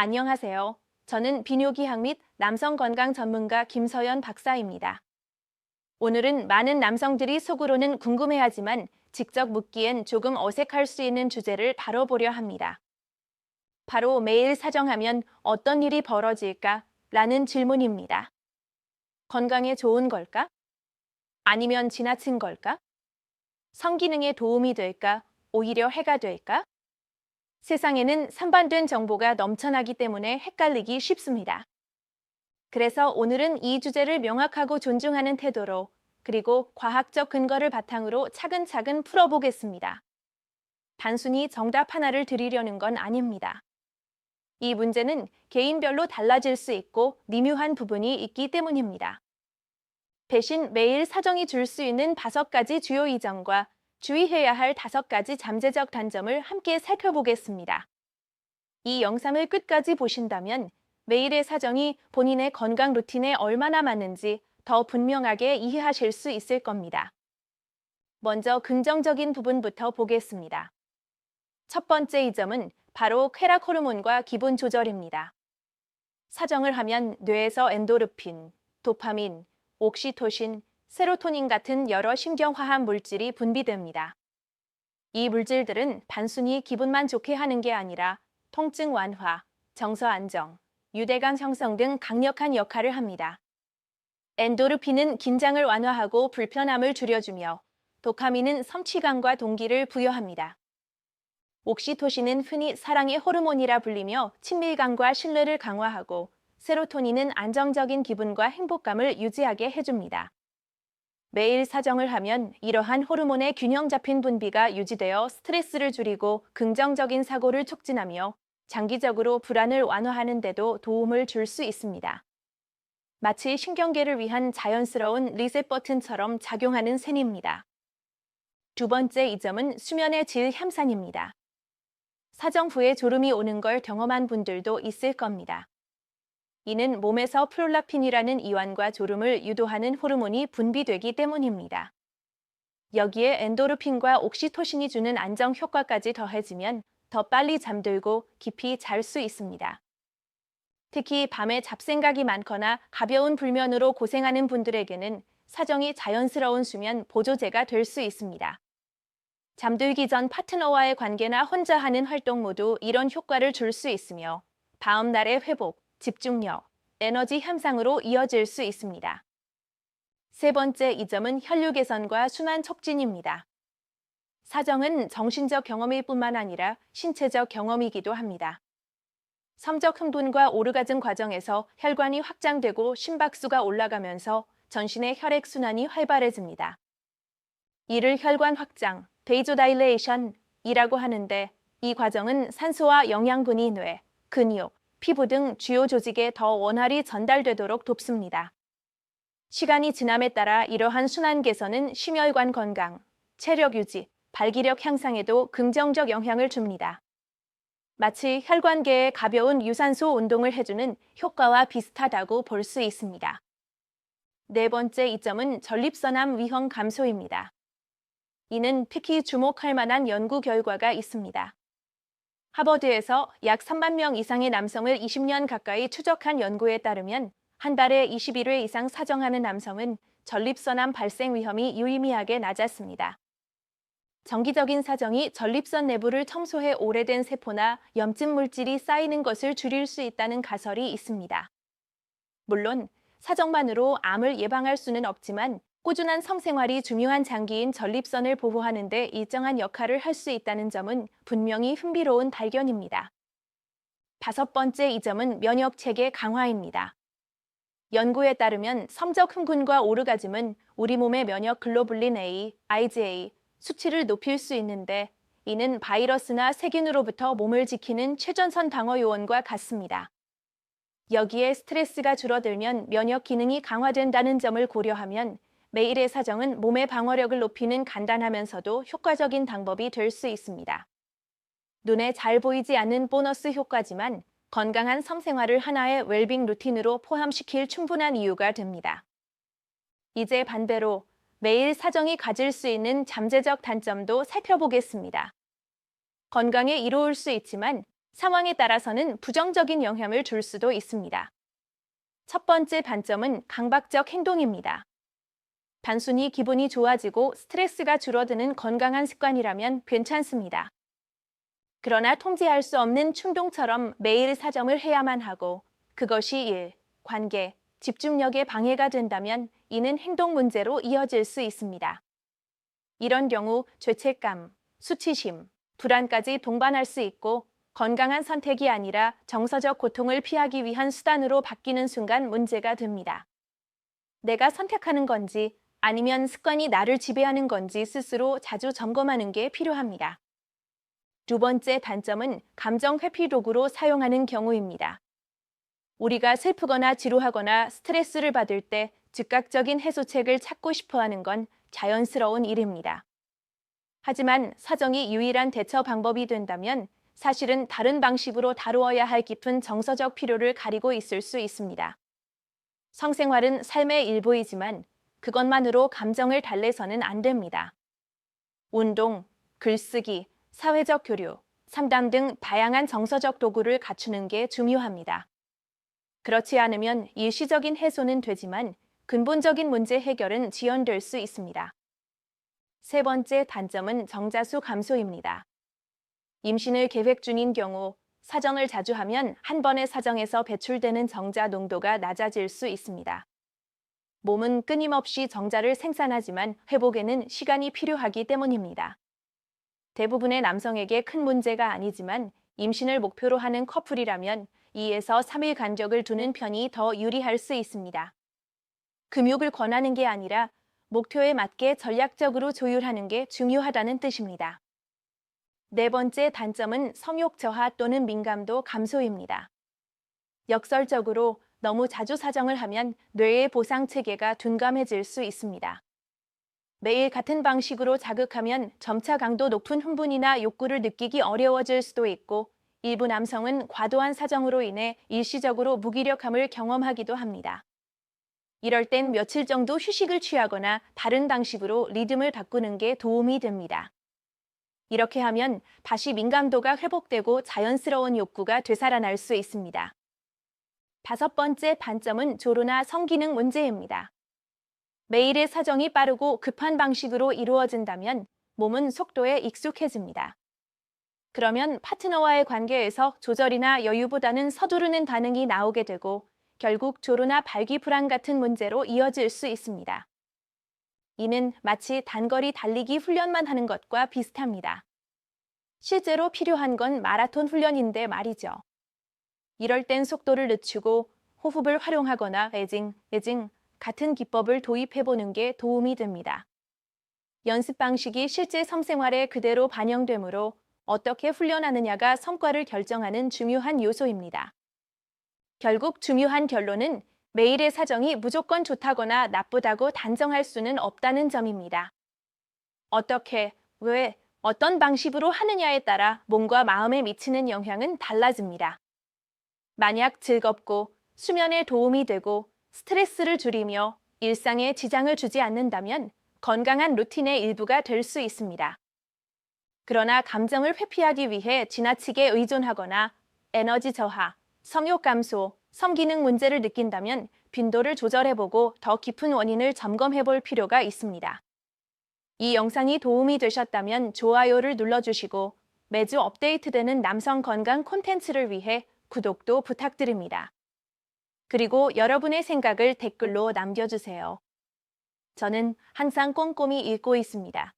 안녕하세요. 저는 비뇨기학 및 남성 건강 전문가 김서연 박사입니다. 오늘은 많은 남성들이 속으로는 궁금해하지만 직접 묻기엔 조금 어색할 수 있는 주제를 다뤄보려 합니다. 바로 매일 사정하면 어떤 일이 벌어질까? 라는 질문입니다. 건강에 좋은 걸까? 아니면 지나친 걸까? 성기능에 도움이 될까? 오히려 해가 될까? 세상에는 산반된 정보가 넘쳐나기 때문에 헷갈리기 쉽습니다. 그래서 오늘은 이 주제를 명확하고 존중하는 태도로 그리고 과학적 근거를 바탕으로 차근차근 풀어보겠습니다. 단순히 정답 하나를 드리려는 건 아닙니다. 이 문제는 개인별로 달라질 수 있고 미묘한 부분이 있기 때문입니다. 대신 매일 사정이 줄 수 있는 다섯 가지 주요 이점과 주의해야 할 다섯 가지 잠재적 단점을 함께 살펴보겠습니다. 이 영상을 끝까지 보신다면 매일의 사정이 본인의 건강 루틴에 얼마나 맞는지 더 분명하게 이해하실 수 있을 겁니다. 먼저 긍정적인 부분부터 보겠습니다. 첫 번째 이점은 바로 쾌락 호르몬과 기분 조절입니다. 사정을 하면 뇌에서 엔도르핀, 도파민, 옥시토신, 세로토닌 같은 여러 신경화학 물질이 분비됩니다. 이 물질들은 단순히 기분만 좋게 하는 게 아니라 통증 완화, 정서 안정, 유대감 형성 등 강력한 역할을 합니다. 엔도르핀은 긴장을 완화하고 불편함을 줄여주며 도카민은 성취감과 동기를 부여합니다. 옥시토신은 흔히 사랑의 호르몬이라 불리며 친밀감과 신뢰를 강화하고 세로토닌은 안정적인 기분과 행복감을 유지하게 해줍니다. 매일 사정을 하면 이러한 호르몬의 균형 잡힌 분비가 유지되어 스트레스를 줄이고 긍정적인 사고를 촉진하며 장기적으로 불안을 완화하는 데도 도움을 줄 수 있습니다. 마치 신경계를 위한 자연스러운 리셋 버튼처럼 작용하는 셈입니다. 두 번째 이점은 수면의 질 향상입니다. 사정 후에 졸음이 오는 걸 경험한 분들도 있을 겁니다. 이는 몸에서 프롤락틴이라는 이완과 졸음을 유도하는 호르몬이 분비되기 때문입니다. 여기에 엔도르핀과 옥시토신이 주는 안정 효과까지 더해지면 더 빨리 잠들고 깊이 잘 수 있습니다. 특히 밤에 잡생각이 많거나 가벼운 불면으로 고생하는 분들에게는 사정이 자연스러운 수면 보조제가 될 수 있습니다. 잠들기 전 파트너와의 관계나 혼자 하는 활동 모두 이런 효과를 줄 수 있으며 다음 날의 회복, 집중력, 에너지 향상으로 이어질 수 있습니다. 세 번째 이점은 혈류 개선과 순환 촉진입니다. 사정은 정신적 경험일 뿐만 아니라 신체적 경험이기도 합니다. 성적 흥분과 오르가즘 과정에서 혈관이 확장되고 심박수가 올라가면서 전신의 혈액순환이 활발해집니다. 이를 혈관 확장, 베이조다일레이션이라고 하는데 이 과정은 산소와 영양분이 뇌, 근육, 피부 등 주요 조직에 더 원활히 전달되도록 돕습니다. 시간이 지남에 따라 이러한 순환 개선은 심혈관 건강, 체력 유지, 발기력 향상에도 긍정적 영향을 줍니다. 마치 혈관계에 가벼운 유산소 운동을 해주는 효과와 비슷하다고 볼 수 있습니다. 네 번째 이점은 전립선암 위험 감소입니다. 이는 특히 주목할 만한 연구 결과가 있습니다. 하버드에서 약 3만 명 이상의 남성을 20년 가까이 추적한 연구에 따르면 한 달에 21회 이상 사정하는 남성은 전립선암 발생 위험이 유의미하게 낮았습니다. 정기적인 사정이 전립선 내부를 청소해 오래된 세포나 염증 물질이 쌓이는 것을 줄일 수 있다는 가설이 있습니다. 물론 사정만으로 암을 예방할 수는 없지만 꾸준한 성생활이 중요한 장기인 전립선을 보호하는 데 일정한 역할을 할 수 있다는 점은 분명히 흥미로운 발견입니다. 다섯 번째 이 점은 면역 체계 강화입니다. 연구에 따르면 성적 흥분과 오르가즘은 우리 몸의 면역 글로불린 A, IgA 수치를 높일 수 있는데 이는 바이러스나 세균으로부터 몸을 지키는 최전선 방어 요원과 같습니다. 여기에 스트레스가 줄어들면 면역 기능이 강화된다는 점을 고려하면 매일의 사정은 몸의 방어력을 높이는 간단하면서도 효과적인 방법이 될 수 있습니다. 눈에 잘 보이지 않는 보너스 효과지만 건강한 섬생활을 하나의 웰빙 루틴으로 포함시킬 충분한 이유가 됩니다. 이제 반대로 매일 사정이 가질 수 있는 잠재적 단점도 살펴보겠습니다. 건강에 이로울 수 있지만 상황에 따라서는 부정적인 영향을 줄 수도 있습니다. 첫 번째 단점은 강박적 행동입니다. 단순히 기분이 좋아지고 스트레스가 줄어드는 건강한 습관이라면 괜찮습니다. 그러나 통제할 수 없는 충동처럼 매일 사정을 해야만 하고 그것이 일, 관계, 집중력에 방해가 된다면 이는 행동 문제로 이어질 수 있습니다. 이런 경우 죄책감, 수치심, 불안까지 동반할 수 있고 건강한 선택이 아니라 정서적 고통을 피하기 위한 수단으로 바뀌는 순간 문제가 됩니다. 내가 선택하는 건지 아니면 습관이 나를 지배하는 건지 스스로 자주 점검하는 게 필요합니다. 두 번째 단점은 감정 회피 도구로 사용하는 경우입니다. 우리가 슬프거나 지루하거나 스트레스를 받을 때 즉각적인 해소책을 찾고 싶어 하는 건 자연스러운 일입니다. 하지만 사정이 유일한 대처 방법이 된다면 사실은 다른 방식으로 다루어야 할 깊은 정서적 필요를 가리고 있을 수 있습니다. 성생활은 삶의 일부이지만 그것만으로 감정을 달래서는 안 됩니다. 운동, 글쓰기, 사회적 교류, 상담 등 다양한 정서적 도구를 갖추는 게 중요합니다. 그렇지 않으면 일시적인 해소는 되지만 근본적인 문제 해결은 지연될 수 있습니다. 세 번째 단점은 정자수 감소입니다. 임신을 계획 중인 경우 사정을 자주 하면 한 번의 사정에서 배출되는 정자 농도가 낮아질 수 있습니다. 몸은 끊임없이 정자를 생산하지만 회복에는 시간이 필요하기 때문입니다. 대부분의 남성에게 큰 문제가 아니지만 임신을 목표로 하는 커플이라면 2에서 3일 간격을 두는 편이 더 유리할 수 있습니다. 금욕을 권하는 게 아니라 목표에 맞게 전략적으로 조율하는 게 중요하다는 뜻입니다. 네 번째 단점은 성욕 저하 또는 민감도 감소입니다. 역설적으로 너무 자주 사정을 하면 뇌의 보상 체계가 둔감해질 수 있습니다. 매일 같은 방식으로 자극하면 점차 강도 높은 흥분이나 욕구를 느끼기 어려워질 수도 있고 일부 남성은 과도한 사정으로 인해 일시적으로 무기력함을 경험하기도 합니다. 이럴 땐 며칠 정도 휴식을 취하거나 다른 방식으로 리듬을 바꾸는 게 도움이 됩니다. 이렇게 하면 다시 민감도가 회복되고 자연스러운 욕구가 되살아날 수 있습니다. 다섯 번째 반점은 조로나 성기능 문제입니다. 매일의 사정이 빠르고 급한 방식으로 이루어진다면 몸은 속도에 익숙해집니다. 그러면 파트너와의 관계에서 조절이나 여유보다는 서두르는 반응이 나오게 되고 결국 조로나 발기불안 같은 문제로 이어질 수 있습니다. 이는 마치 단거리 달리기 훈련만 하는 것과 비슷합니다. 실제로 필요한 건 마라톤 훈련인데 말이죠. 이럴 땐 속도를 늦추고 호흡을 활용하거나 에징, 에징 같은 기법을 도입해보는 게 도움이 됩니다. 연습 방식이 실제 섬생활에 그대로 반영되므로 어떻게 훈련하느냐가 성과를 결정하는 중요한 요소입니다. 결국 중요한 결론은 매일의 사정이 무조건 좋다거나 나쁘다고 단정할 수는 없다는 점입니다. 어떻게, 왜, 어떤 방식으로 하느냐에 따라 몸과 마음에 미치는 영향은 달라집니다. 만약 즐겁고 수면에 도움이 되고 스트레스를 줄이며 일상에 지장을 주지 않는다면 건강한 루틴의 일부가 될 수 있습니다. 그러나 감정을 회피하기 위해 지나치게 의존하거나 에너지 저하, 성욕 감소, 성기능 문제를 느낀다면 빈도를 조절해보고 더 깊은 원인을 점검해볼 필요가 있습니다. 이 영상이 도움이 되셨다면 좋아요를 눌러주시고 매주 업데이트되는 남성 건강 콘텐츠를 위해 구독도 부탁드립니다. 그리고 여러분의 생각을 댓글로 남겨주세요. 저는 항상 꼼꼼히 읽고 있습니다.